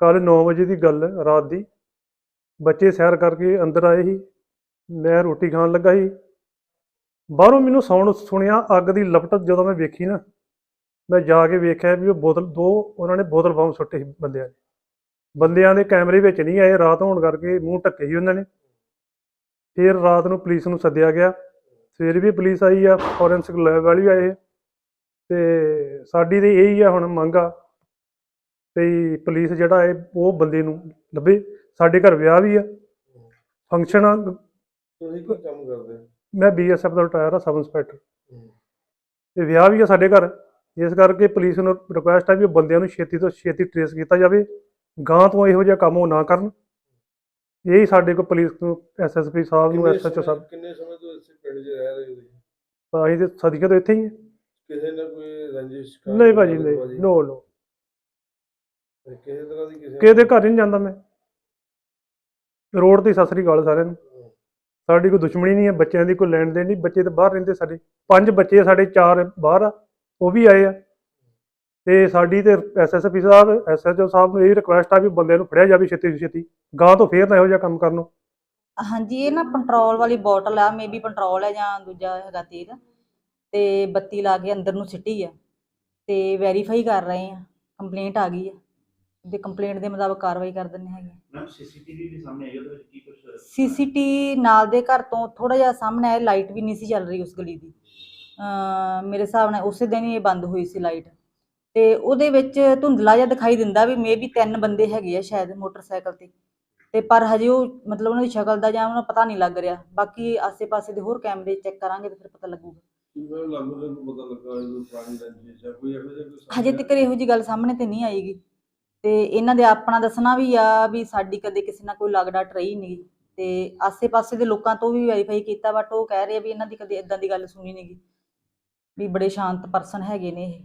ਕੱਲ 9 ਵਜੇ ਦੀ ਗੱਲ ਹੈ, ਰਾਤ ਦੀ। ਬੱਚੇ ਸੈਰ ਕਰਕੇ ਅੰਦਰ ਆਏ ਸੀ। ਮੈਂ ਰੋਟੀ ਖਾਣ ਲੱਗਾ ਸੀ। ਬਾਹਰੋਂ ਮੈਨੂੰ ਸਾਊਂਡ ਸੁਣਿਆ ਅੱਗ ਦੀ ਲਪਟ ਜਦੋਂ ਮੈਂ ਵੇਖੀ ਨਾ ਮੈਂ ਜਾ ਕੇ ਵੇਖਿਆ ਵੀ ਉਹ ਬੋਤਲ ਦੋ ਉਹਨਾਂ ਨੇ ਬੋਤਲ ਬੰਬ ਸੁੱਟੇ ਸੀ ਬੰਦਿਆਂ ਨੇ। ਬੰਦਿਆਂ ਦੇ ਕੈਮਰੇ ਵਿੱਚ ਨਹੀਂ ਆਏ ਰਾਤ ਹੋਣ ਕਰਕੇ ਮੂੰਹ ਢੱਕੇ ਸੀ ਉਹਨਾਂ ਨੇ। ਫਿਰ ਰਾਤ ਨੂੰ ਪੁਲਿਸ ਨੂੰ ਸੱਦਿਆ ਗਿਆ। ਸਵੇਰ ਵੀ ਪੁਲਿਸ ਆਈ ਆ ਫੋਰੈਂਸਿਕ ਲੈਬ ਵਾਲੀ ਆਏ ਤੇ ਸਾਡੀ ਤੇ ਇਹੀ ਆ ਹੁਣ ਮੰਗ ਆ। ਵੀ ਪੁਲਿਸ ਜਿਹੜਾ ਹੈ ਉਹ ਬੰਦੇ ਨੂੰ ਲੱਭੇ। ਸਾਡੇ ਘਰ ਵਿਆਹ ਵੀ ਆ। ਫੰਕਸ਼ਨ ਆ। ਤੁਸੀਂ ਕੀ ਕੰਮ ਕਰਦੇ? ਹੋ? ਮੈਂ ਬੀਐਸਐਫ ਦਾ ਰਿਟਾਇਰ ਆ ਸਬ ਇੰਸਪੈਕਟਰ। ਤੇ ਵਿਆਹ ਵੀ ਆ ਸਾਡੇ ਘਰ। ਇਸ ਕਰਕੇ ਪੁਲਿਸ ਨੂੰ ਰਿਕੁਐਸਟ ਆ ਵੀ ਉਹ ਬੰਦਿਆਂ ਨੂੰ ਛੇਤੀ ਤੋਂ ਛੇਤੀ ਟ੍ਰੇਸ ਕੀਤਾ ਜਾਵੇ। ਗਾਂ ਤੋਂ ਇਹੋ ਜਿਹਾ ਕੰਮ ਉਹ ਨਾ ਕਰਨ। ਇਹੀ ਸਾਡੇ ਕੋਲ ਪੁਲਿਸ ਨੂੰ ਐਸਐਸਪੀ ਸਾਹਿਬ ਨੂੰ ਐਸਐਚਓ ਸਾਹਿਬ। ਕਿੰਨੇ ਸਮੇਂ ਤੋਂ ਇਸੇ ਪਿੰਡ 'ਚ ਰਹਿ ਰਹੇ ਹੋ ਤੇ ਸਦੀਆਂ ਤੋਂ ਇੱਥੇ ਹੀ ਹਾਂ ਕਿਸੇ ਨਾਲ ਕੋਈ ਰੰਜਿਸ਼ ਨਹੀਂ ਭਾਜੀ ਨਹੀਂ। ਨੋ ਨੋ ਕਿਸੇ ਤਰ੍ਹਾਂ ਦੀ ਕਿਸੇ ਕਿਸੇ ਦੇ ਘਰ ਨਹੀਂ ਜਾਂਦਾ ਮੈਂ। ਰੋਡ ਤੇ ਹੀ ਸਤਿ ਸ੍ਰੀ ਅਕਾਲ ਸਾਰਿਆਂ ਨੂੰ। ਸਾਡੀ ਕੋਈ ਦੁਸ਼ਮਣੀ ਨਹੀਂ ਹੈ ਬੱਚਿਆਂ ਦੀ ਕੋਈ ਲੈਣ ਦੇਣ ਨਹੀਂ। ਬੱਚੇ ਤਾਂ ਬਾਹਰ ਰਹਿੰਦੇ ਸਾਡੇ। ਪੰਜ ਬੱਚੇ ਆ ਸਾਡੇ ਚਾਰ ਬਾਹਰ ਆ ਉਹ ਵੀ ਆਏ ਆ। ਤੇ ਸਾਡੀ ਤੇ ਐਸਐਸਪੀ ਸਾਹਿਬ ਐਸਐਚਓ ਸਾਹਿਬ ਨੂੰ ਇਹ ਰਿਕੁਐਸਟ ਆ ਵੀ ਬੰਦੇ ਨੂੰ ਫੜਿਆ ਜਾਵੇ ਛੇਤੀ ਤੋਂ ਛੇਤੀ। ਗਾਂ ਤੋਂ ਫੇਰ ਨਾ ਇਹੋ ਜਿਹਾ ਕੰਮ ਕਰਨ ਨੂੰ। ਹਾਂਜੀ ਇਹ ਨਾ ਪੈਟਰੋਲ ਵਾਲੀ ਬੋਟਲ ਆ ਮੇਬੀ ਪੈਟਰੋਲ ਹੈ ਜਾਂ ਦੂਜਾ ਹੈਗਾ ਤੇਲ। ਤੇ ਬੱਤੀ ਲਾ ਕੇ ਅੰਦਰ ਨੂੰ ਸਿੱਟੀ ਆ। ਤੇ ਵੈਰੀਫਾਈ ਕਰ ਰਹੇ ਆ। ਕੰਪਲੇਂਟ ਆ ਗਈ ਆ। ਤੇ ਕੰਪਲੇਂਟ ਦੇ ਮੁਤਾਬਕ ਕਾਰਵਾਈ ਕਰ ਦਿੰਨੇ ਹੈਗੇ। ਮੈਮ ਸੀਸੀਟੀਵੀ ਵੀ ਸਾਹਮਣੇ ਆਈ ਉਹਦੇ ਵਿੱਚ ਕੀ ਕੁਝ ਸੀਸੀਟੀ ਨਾਲ ਦੇ ਘਰ ਤੋਂ ਥੋੜਾ ਜਿਹਾ ਸਾਹਮਣੇ ਆਇਆ ਲਾਈਟ ਵੀ ਨਹੀਂ ਸੀ ਚੱਲ ਰਹੀ ਉਸ ਗਲੀ ਦੀ। ਮੇਰੇ ਹਿਸਾਬ ਨਾਲ ਉਸੇ ਦਿਨ ਹੀ ਇਹ ਬੰਦ ਹੋਈ ਸੀ ਲਾਈਟ ਤੇ ਉਹਦੇ ਵਿੱਚ ਧੁੰਦਲਾ ਜਿਹਾ ਦਿਖਾਈ ਦਿੰਦਾ ਵੀ ਮੇਬੀ ਤਿੰਨ ਬੰਦੇ ਹੈਗੇ ਆ ਸ਼ਾਇਦ ਮੋਟਰਸਾਈਕਲ ਤੇ। ਤੇ ਪਰ ਹਜੇ ਉਹ ਮਤਲਬ ਉਹਨਾਂ ਦੀ ਸ਼ਕਲ ਦਾ ਜਾਂ ਉਹਨਾਂ ਨੂੰ ਪਤਾ ਨਹੀਂ ਲੱਗ ਰਿਹਾ। ਬਾਕੀ ਆਸੇ-ਪਾਸੇ ਦੇ ਹੋਰ ਕੈਮਰੇ ਚੈੱਕ ਕਰਾਂਗੇ ਤੇ ਫਿਰ ਪਤਾ ਲੱਗੂਗਾ। ਹਜੇ ਤੱਕ ਇਹੋ ਜੀ ਗੱਲ ਸਾਹਮਣੇ ਤੇ ਨਹੀਂ ਆਏਗੀ ਤੇ ਇਹਨਾਂ ਦੇ ਆਪਣਾ ਦੱਸਣਾ ਵੀ ਆ ਵੀ ਸਾਡੀ ਕਦੇ ਕਿਸੇ ਨਾਲ ਕੋਈ ਲੱਗਦਾ ਟਰਈ ਨਹੀਂ ਤੇ ਆਸੇ-ਪਾਸੇ ਦੇ ਲੋਕਾਂ ਤੋਂ ਵੀ ਵੈਰੀਫਾਈ ਕੀਤਾ ਬਟ ਉਹ ਕਹਿ ਰਹੇ ਆ ਵੀ ਇਹਨਾਂ ਦੀ ਕਦੇ ਇਦਾਂ ਦੀ ਗੱਲ ਸੁਣੀ ਨਹੀਂਗੀ ਵੀ ਬੜੇ ਸ਼ਾਂਤ ਪਰਸਨ ਹੈਗੇ ਨੇ ਇਹ।